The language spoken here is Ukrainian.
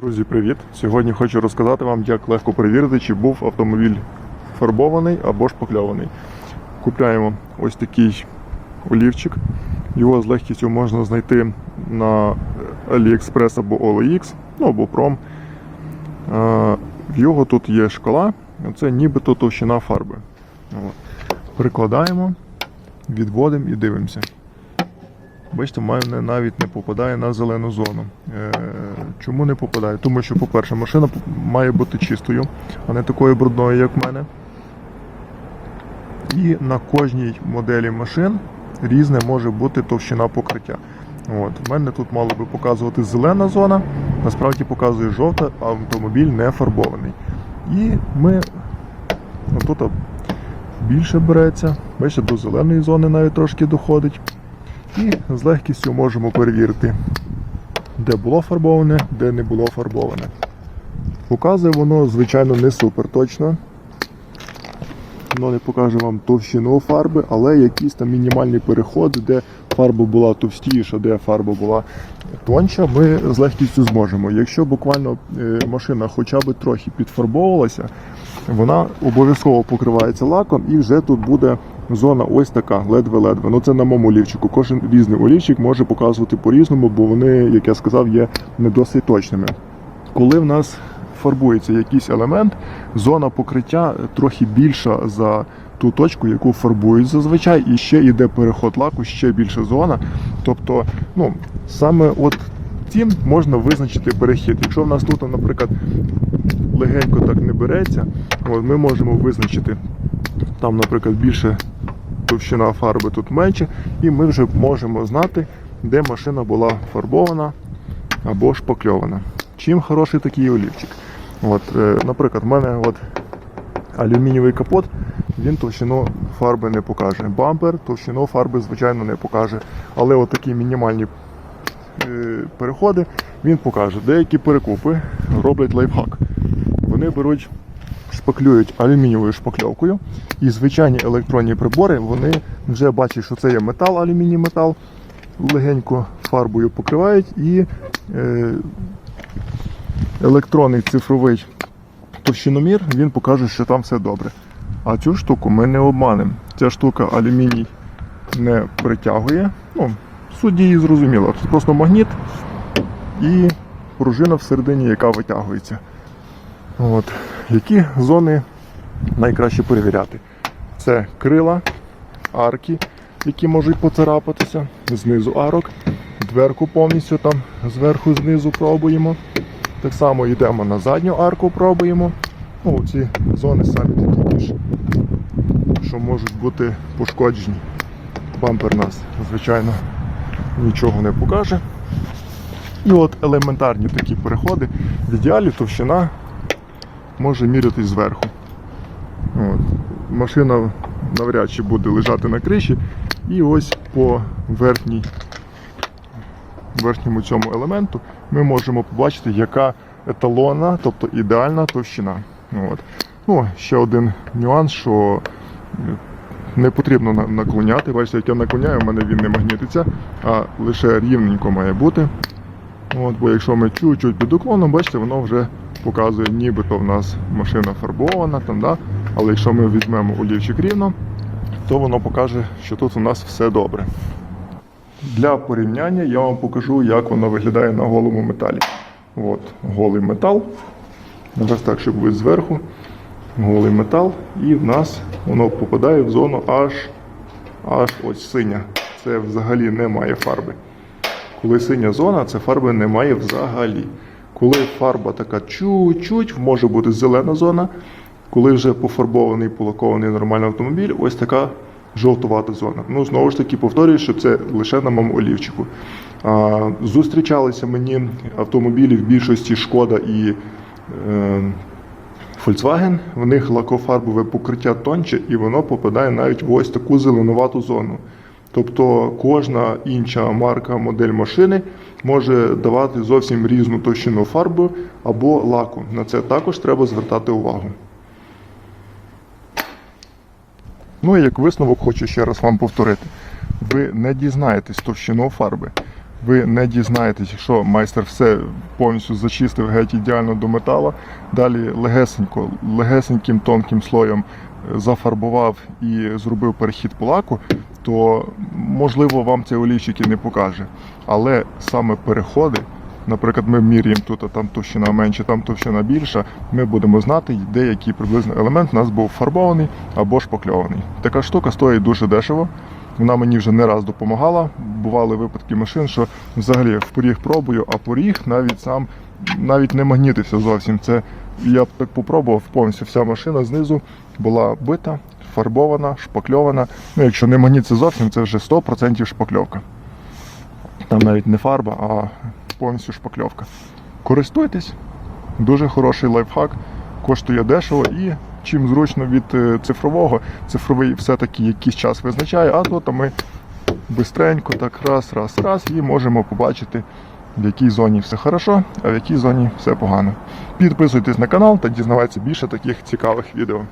Друзі, привіт! Сьогодні хочу розказати вам, як легко перевірити, чи був автомобіль фарбований або шпакльований. Купляємо ось такий олівчик. Його з легкістю можна знайти на AliExpress або OLX, ну або Prom. В його тут є шкала, це нібито товщина фарби. Прикладаємо, відводимо і дивимося. Бачите, в мене навіть не попадає на зелену зону. Е, чому не попадає? Тому що, по-перше, машина має бути чистою, а не такою брудною, як в мене. І на кожній моделі машин різне може бути товщина покриття. От. В мене тут мало би показувати зелена зона, насправді показує жовта, а автомобіль не фарбований. І ми тут більше береться, бачите, до зеленої зони навіть трошки доходить. І з легкістю можемо перевірити, де було фарбоване, де не було фарбоване. Показує воно, звичайно, не супер точно. Воно не покаже вам товщину фарби, але якісь там мінімальні переходи, де фарба була товстіша, де фарба була тонша, ми з легкістю зможемо. Якщо буквально е, машина хоча б трохи підфарбовувалася, вона обов'язково покривається лаком і вже тут буде зона ось така, ледве-ледве. Ну це на моєму олівчику. Кожен різний олівчик може показувати по-різному, бо вони, як я сказав, є не досить точними. Коли в нас фарбується якийсь елемент, зона покриття трохи більша за ту точку, яку фарбують зазвичай, і ще йде переход лаку, ще більша зона. Тобто, ну, саме от цим можна визначити перехід. Якщо в нас тут, наприклад, легенько так не береться, от ми можемо визначити там, наприклад, більше товщина фарби тут менше, і ми вже можемо знати, де машина була фарбована або шпакльована. Чим хороший такий олівчик? От, е, наприклад, в мене от алюмінієвий капот, він товщину фарби не покаже. Бампер товщину фарби, звичайно, не покаже. Але от такі мінімальні е, переходи він покаже. Деякі перекупи роблять лайфхак. Вони беруть, шпаклюють алюмінієвою шпакльовкою, і звичайні електронні прибори вони вже бачать, що це є метал, алюміній метал, легенько фарбою покривають і е, електронний цифровий товщиномір він покаже, що там все добре. А цю штуку ми не обманемо. Ця штука алюміній не притягує. Ну, суть її зрозуміло. Це просто магніт і пружина всередині, яка витягується. От. Які зони найкраще перевіряти? Це крила, арки, які можуть поцарапатися, знизу арок, дверку повністю там зверху знизу пробуємо. Так само йдемо на задню арку, пробуємо. Ну, ці зони самі такі більш, що можуть бути пошкоджені. Бампер нас, звичайно, нічого не покаже. І от елементарні такі переходи. В ідеалі товщина може мірятись зверху. От. Машина навряд чи буде лежати на криші. І ось по верхній, верхньому цьому елементу ми можемо побачити, яка еталонна, тобто ідеальна товщина. От. Ну, ще один нюанс, що е, не потрібно наклоняти. Бачите, як я наклоняю, в мене він не магнітиться, а лише рівненько має бути. От, бо якщо ми чуть-чуть під уклоном, бачите, воно вже показує, нібито в нас машина фарбована, там, да? але якщо ми візьмемо олівчик рівно, то воно покаже, що тут у нас все добре. Для порівняння я вам покажу, як воно виглядає на голому металі. От, голий метал. Ось так, щоб ви зверху. Голий метал, і в нас воно попадає в зону аж, аж ось синя. Це взагалі немає фарби. Коли синя зона, це фарби немає взагалі. Коли фарба така чуть-чуть, може бути зелена зона. Коли вже пофарбований, полакований нормальний автомобіль, ось така жовтувата зона. Ну, знову ж таки, повторюю, що це лише на моєму олівчику. А, зустрічалися мені автомобілі в більшості шкода і е, Volkswagen. В них лакофарбове покриття тонче, і воно попадає навіть в ось таку зеленувату зону. Тобто кожна інша марка, модель машини може давати зовсім різну товщину фарби або лаку. На це також треба звертати увагу. Ну і як висновок хочу ще раз вам повторити. Ви не дізнаєтесь товщину фарби. ви не дізнаєтесь, якщо майстер все повністю зачистив геть ідеально до металу. Далі легесенько, легесеньким тонким слоєм е, зафарбував і зробив перехід по лаку, то можливо вам цей олійчик і не покаже. Але саме переходи, наприклад, ми міряємо тут, а там товщина менша, там товщина більша, ми будемо знати, де який приблизно елемент у нас був фарбований або шпакльований. Така штука стоїть дуже дешево. Вона мені вже не раз допомагала. Бували випадки машин, що взагалі в поріг пробую, а поріг навіть сам навіть не магнітився зовсім. Це я б так попробував, повністю вся машина знизу була бита, фарбована, шпакльована. Ну, якщо не магнітиться зовсім, це вже 100% шпакльовка. Там навіть не фарба, а повністю шпакльовка. Користуйтесь, дуже хороший лайфхак, коштує дешево і чим зручно від е, цифрового. Цифровий все-таки якийсь час визначає, а тут ми бистренько так раз, раз, раз і можемо побачити, в якій зоні все хорошо, а в якій зоні все погано. Підписуйтесь на канал та дізнавайтеся більше таких цікавих відео.